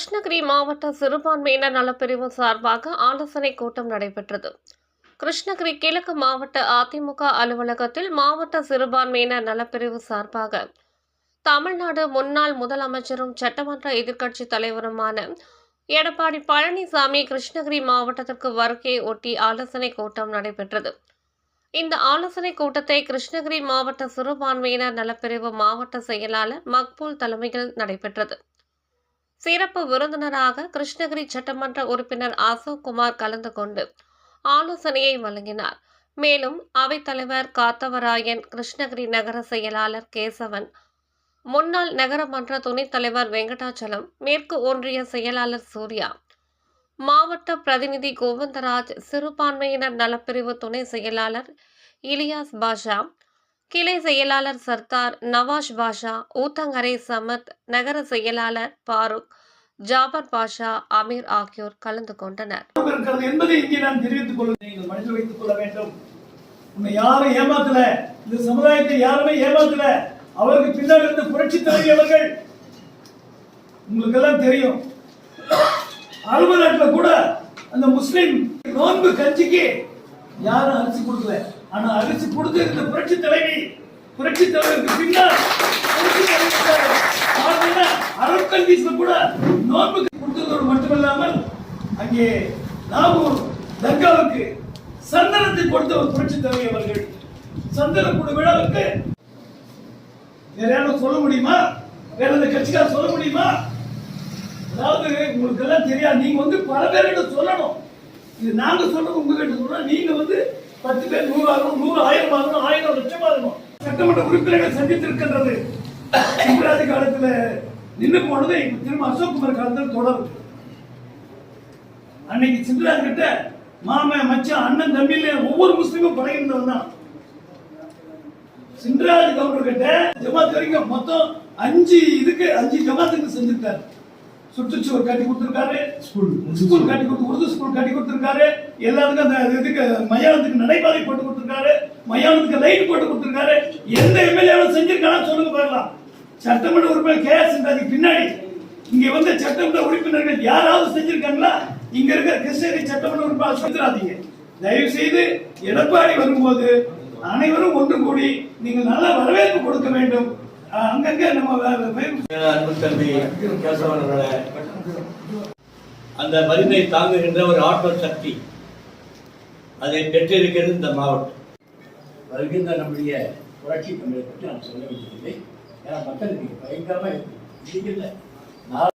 கிருஷ்ணகிரி மாவட்ட சிறுபான்மையினர் நலப்பிரிவு சார்பாக ஆலோசனை கூட்டம் நடைபெற்றது. கிருஷ்ணகிரி கிழக்கு மாவட்ட அதிமுக அலுவலகத்தில் மாவட்ட சிறுபான்மையினர் நலப்பிரிவு சார்பாக தமிழ்நாடு முன்னாள் முதலமைச்சரும் சட்டமன்ற எதிர்க்கட்சி தலைவருமான எடப்பாடி பழனிசாமி கிருஷ்ணகிரி மாவட்டத்திற்கு வருகை ஒட்டி ஆலோசனை கூட்டம் நடைபெற்றது. இந்த ஆலோசனை கூட்டத்தை கிருஷ்ணகிரி மாவட்ட சிறுபான்மையினர் நலப்பிரிவு மாவட்ட செயலாளர் மக்பூல் தலைமையில் நடைபெற்றது. சிறப்பு விருந்தினராக கிருஷ்ணகிரி சட்டமன்ற உறுப்பினர் அசோக் குமார் கலந்து கொண்டு ஆலோசனையை வழங்கினார். மேலும் அவைத்தலைவர் காத்தவராயன் கிருஷ்ணகிரி நகர செயலாளர் கேசவன் முன்னாள் நகரமன்ற துணைத் தலைவர் வெங்கடாச்சலம் மேற்கு ஒன்றிய செயலாளர் சூர்யா மாவட்ட பிரதிநிதி கோவிந்தராஜ் சிறுபான்மையினர் நலப்பிரிவு துணை செயலாளர் இலியாஸ் பாஷா கிளை செயலாளர் சர்தார் நவாஸ் பாஷா ஊத்தங்கரை சமத் நகர செயலாளர் பாருக் ஜாபர் பாஷா அமீர் ஆகியோர் கலந்து கொண்டனர். என்பதை இங்கே நான் தெரிவித்துக் மனதில் வைத்துக் கொள்ள வேண்டும். உன்னை யாரும் ஏமாத்தல. இந்த சமுதாயத்தை யாருமே ஏமாத்தல. அவருக்கு பின்னால் இருந்து புரட்சி தலைவி அவர்கள் உங்களுக்கு எல்லாம் தெரியும் அரபு கூட அந்த முஸ்லிம் நோன்பு கட்சிக்கு யாரும் அரிசி கொடுக்கல. ஆனா அரிசி கொடுத்து இந்த புரட்சி தலைவி புரட்சி தலைவருக்கு பின்னால் புரட்சி தலைவி பார்த்தீங்கன்னா கூட நோன்பு கொடுத்ததோடு மட்டுமல்லாமல் அங்கே நாகூர் தர்காவுக்கு சந்தனத்தை கொடுத்த ஒரு புரட்சி தலைவி அவர்கள் சந்தன கூட விழாவுக்கு. வேற யாரும் சொல்ல முடியுமா? வேற எந்த கட்சிக்கார சொல்ல முடியுமா? அதாவது உங்களுக்கு எல்லாம் தெரியாது. நீங்க வந்து பல பேர்கிட்ட சொல்லணும். இது நாங்க சொல்றது உங்ககிட்ட சொல்றோம். நீங்க வந்து பத்து பேர் நூறு ஆகணும் நூறு ஆயிரம் ஆகணும் ஆயிரம் லட்சம் ஆகணும். சட்டமன்ற உறுப்பினர்கள் சந்தித்திருக்கின்றது. சிவராஜ் காலத்துல நின்று போனது திரும்ப அசோக் குமார் காலத்தில் தொடரும் அன்னைக்கு சிந்தராஜ் கிட்ட மாமன் மச்சான் அண்ணன் தம்பியில ஒவ்வொரு முஸ்லீமும் பழகிருந்தவன் தான். சிந்தராஜ் கவுண்டர் கிட்ட ஜமாத் வரைக்கும் மொத்தம் அஞ்சு இதுக்கு அஞ்சு ஜமாத்துக்கு செஞ்சிருக்காரு. சுற்றுச்சுவர் கட்டி கொடுத்திருக்காரு. ஸ்கூல் ஸ்கூல் கட்டி கொடுத்து உருது ஸ்கூல் கட்டி கொடுத்திருக்காரு. எல்லாத்துக்கும் அந்த இதுக்கு மயானத்துக்கு நடைபாதை போட்டு கொடுத்திருக்காரு. மயானத்துக்கு லைட் போட்டு கொடுத்திருக்காரு. எந்த எம்எல்ஏவும் செஞ்சிருக்கானா சொல்லுங்க பார்க்கலாம். சட்டமன்ற உறுப்பினர் கே எஸ் சிந்தாதிக்கு பின்னாடி. இங்க வந்து சட்டமன்ற உறுப்பினர்கள் யாராவது செஞ்சிருக்காங்களா? இங்க இருக்கிற கிருஷ்ணகிரி சட்டமன்ற உறுப்பினர் செஞ்சிடாதீங்க தயவு செய்து எடப்பாடி வரும்போது அனைவரும் ஒன்று கூடி நீங்கள் நல்ல வரவேற்பு கொடுக்க வேண்டும். அங்கங்கே நம்ம அன்பு தம்பி கேசவன் அந்த மருந்தை தாங்குகின்ற ஒரு ஆற்றல் சக்தி அதை பெற்றிருக்கிறது இந்த மாவட்டம். வருகின்ற நம்முடைய புரட்சி தமிழை பற்றி நான் சொல்ல வேண்டியதில்லை ஏன்னா மக்களுக்கு பயங்கரமா இருக்கு. இல்லை.